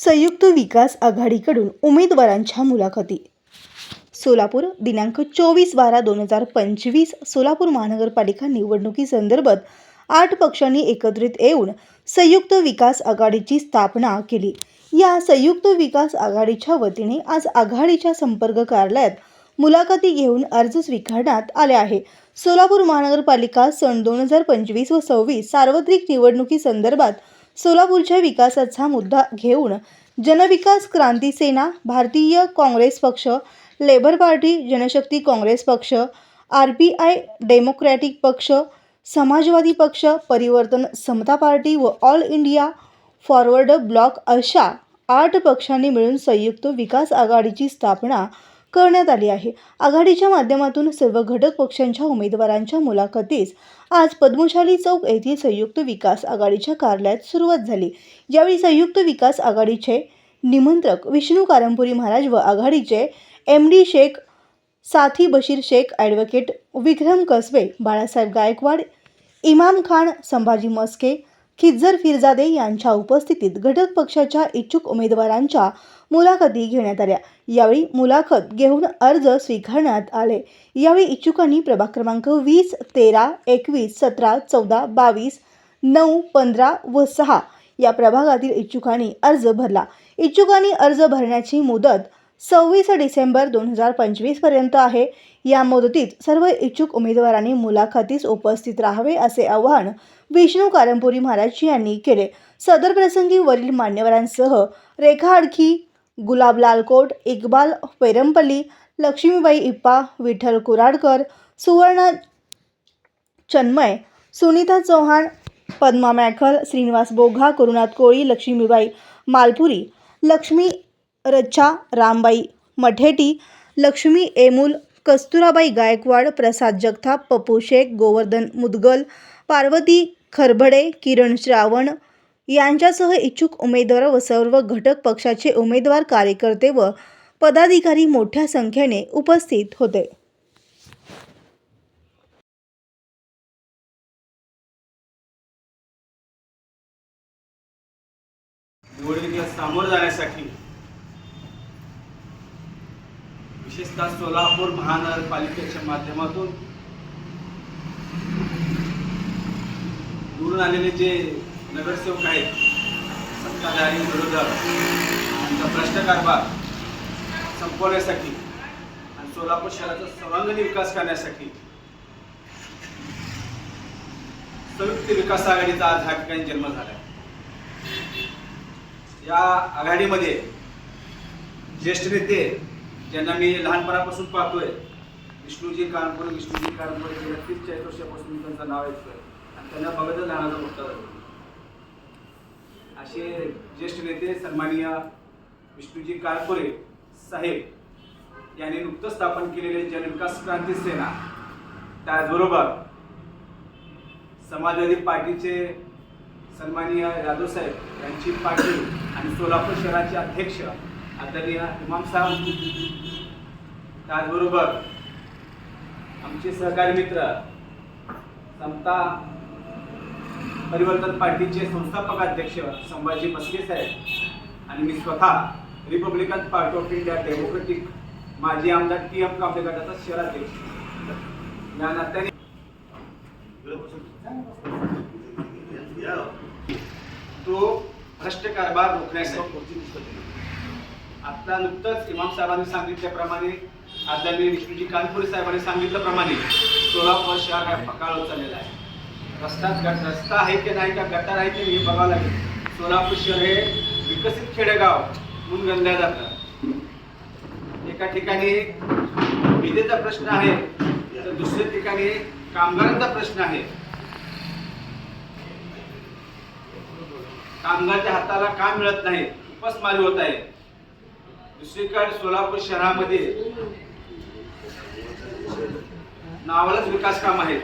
संयुक्त विकास आघाडीकडून उमेदवारांच्या मुलाखती. सोलापूर दिनांक चोवीस बारा दोन हजार पंचवीस सोलापूर महानगरपालिका निवडणुकीसंदर्भात आठ पक्षांनी एकत्रित येऊन संयुक्त विकास आघाडीची स्थापना केली. या संयुक्त विकास आघाडीच्या वतीने आज आघाडीच्या संपर्क कार्यालयात मुलाखती घेऊन अर्ज स्वीकारण्यात आले आहे. सोलापूर महानगरपालिका सन दोन हजार पंचवीस व सव्वीस सार्वत्रिक निवडणुकीसंदर्भात सोलापूरच्या विकासाचा मुद्दा घेऊन जनविकास क्रांती सेना भारतीय काँग्रेस पक्ष लेबर पार्टी जनशक्ती काँग्रेस पक्ष आर पी आय डेमोक्रॅटिक पक्ष समाजवादी पक्ष परिवर्तन समता पार्टी व ऑल इंडिया फॉरवर्ड ब्लॉक अशा आठ पक्षांनी मिळून संयुक्त विकास आघाडीची स्थापना करण्यात आली आहे. आघाडीच्या माध्यमातून सर्व घटक पक्षांच्या उमेदवारांच्या मुलाखतीस आज पद्मशाली चौक येथील संयुक्त विकास आघाडीच्या कार्यालयात सुरुवात झाली. यावेळी संयुक्त विकास आघाडीचे निमंत्रक विष्णू कारंपुरी महाराज व आघाडीचे एम डी शेख साथी बशीर शेख ॲडव्होकेट विक्रम कसबे बाळासाहेब गायकवाड इमाम खान संभाजी मस्के खिज्जर फिरजादे यांच्या उपस्थितीत घटक पक्षाच्या इच्छुक उमेदवारांच्या मुलाखती घेण्यात आल्या. यावेळी मुलाखत घेऊन अर्ज स्वीकारण्यात आले. यावेळी इच्छुकांनी प्रभाग क्रमांक वीस तेरा एकवीस सतरा चौदा बावीस नऊ पंधरा व सहा या प्रभागातील इच्छुकांनी अर्ज भरला. इच्छुकांनी अर्ज भरण्याची मुदत सव्वीस डिसेंबर दोन हजार पंचवीसपर्यंत आहे. या मुदतीत सर्व इच्छुक उमेदवारांनी मुलाखतीस उपस्थित राहावे असे आवाहन विष्णू कारंपुरी महाराज यांनी केले. सदर प्रसंगी वरील मान्यवरांसह रेखा अडखी गुलाब लालकोट इक्बाल पेरंपल्ली लक्ष्मीबाई इप्पा विठ्ठल कुराडकर सुवर्ण चन्मय सुनीता चौहान पद्मा मॅखल श्रीनिवास बोघा करुणात कोळी लक्ष्मीबाई मालपुरी लक्ष्मी रच्छा रामबाई मठेटी लक्ष्मी एमूल कस्तुराबाई गायकवाड प्रसाद जगताप पप्पू शेख गोवर्धन मुदगल पार्वती खरभडे किरण श्रावण यांच्यासह इच्छुक उमेदवार व सर्व घटक पक्षाचे उमेदवार कार्यकर्ते व पदाधिकारी मोठ्या संख्येने उपस्थित होते. निवडणुकीला सामोरं जाण्यासाठी विशेषतः सोलापूर महानगरपालिकेच्या माध्यमातून निवडून आलेले जे नगरसेवक आहेत सत्ताधारी विरोधक यांचा भ्रष्ट कारभार संपवण्यासाठी आणि सोलापूर शहराचा सर्वांगीण विकास करण्यासाठी संयुक्त विकास आघाडीचा आज ह्या ठिकाणी जन्म झाला या आघाडीमध्ये ज्येष्ठ नेते ज्यांना मी लहानपणापासून पाहतोय विष्णूजी कानपुरे विष्णूजी कानपुरे हे नक्कीच चाळीस वर्षापासून मी त्यांचं नाव ऐकतोय. आणि त्यांना बघतच लहानाचा मोठा झालो. असे ज्येष्ठ नेते सन्माननीय विष्णूजी कानपुरे साहेब यांनी नुकतंच स्थापन केलेले जनविकास क्रांती सेना त्याचबरोबर समाजवादी पार्टीचे सन्माननीय यादव साहेब यांची पार्टी आणि सोलापूर शहराचे अध्यक्ष आदरणीय इमाम साहेब. त्याचबरोबर आमचे सहकारी मित्र समता परिवर्तन पार्टीचे संस्थापक अध्यक्ष संभाजी मस्के साहेब आणि मी स्वतः republican party of India democratic माजी आमदार टी एम कांबळे गटाचा शहराध्यक्ष या नात्याने तो भ्रष्ट कारभार रोखण्यासाठी आता नुकतंच इमाम साहेबांनी सांगितल्याप्रमाणे आदरणीय विष्णूजी कानपुरी साहेबांनी सांगितल्याप्रमाणे सोलापूर शहर हा पकाळ चाललेला आहे. रस्ता गट रस्ता आहे की नाही का गटार आहे की नाही हे बघावं लागेल. सोलापूर शहर हे विकसित खेडेगाव म्हणून गणल्या जातं. एका ठिकाणी विजेचा प्रश्न आहे तर दुसऱ्या ठिकाणी कामगारांचा प्रश्न आहे. कामगारच्या हाताला काम मिळत नाही उपासमारी होत आहे. दुसरीकडे सोलापूर शहरामध्ये. नावालाच विकास काम आहेत.